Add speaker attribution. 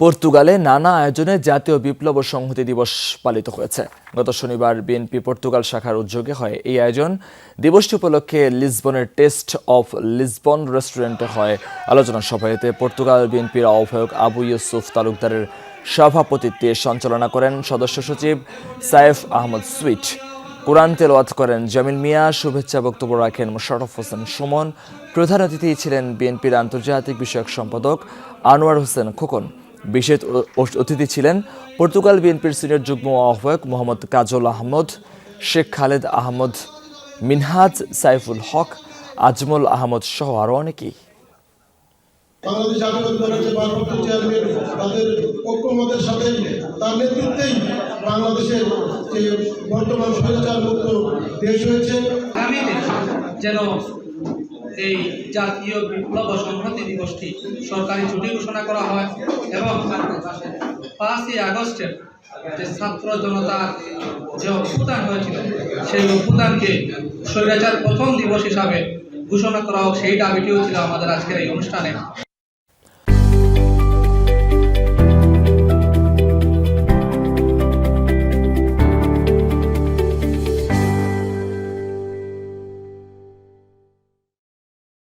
Speaker 1: পর্তুগালে নানা আয়োজনে জাতীয় বিপ্লব ও সংহতি দিবস পালিত হয়েছে। গত শনিবার বিএনপি পর্তুগাল শাখার উদ্যোগে হয় এই আয়োজন। দিবসটি উপলক্ষে লিসবনের টেস্ট অফ লিসবন রেস্টুরেন্টে হয় আলোচনা সভায়তে পর্তুগাল বিএনপির আহ্বায়ক আবু ইউসুফ তালুকদারের সভাপতিত্বে সঞ্চালনা করেন সদস্য সচিব সাইফ আহমদ সুইট। কোরআন তেলাওয়াত করেন জামিল মিয়া। শুভেচ্ছা বক্তব্য রাখেন মোশাররফ হোসেন সুমন। প্রধান অতিথি ছিলেন বিএনপির আন্তর্জাতিক বিষয়ক সম্পাদক আনোয়ার হোসেন খোকন। বিশেষ অতিথি ছিলেন পর্তুগাল বিএনপির সিনিয়র যুগ্ম আহ্বায়ক মোহাম্মদ কাজল আহমদ শেখ খালেদ আহমদ মিনহাজ সাইফুল হক আজমল আহমদ সহ আরও অনেকেই।
Speaker 2: বাংলাদেশ জাতীয় দলের ভারপ্রাপ্ত চেয়ারম্যান তাদের ঐক্যমতের সাথে তার নেতৃত্বেই বাংলাদেশের যে বর্তমান স্বৈরাচার মুক্ত দেশ হয়েছে।
Speaker 3: আগামীতে যেন এই জাতীয় বিপ্লব ও সংহতি দিবসটি সরকারি ছুটি ঘোষণা করা হয় এবং পাঁচই আগস্টের যে ছাত্র জনতার যে অভ্যুত্থান হয়েছিল, সেই অভ্যুত্থানকে স্বৈরাচার প্রথম দিবস হিসাবে ঘোষণা করা হোক, সেই দাবিটিও ছিল আমাদের আজকের এই অনুষ্ঠানে।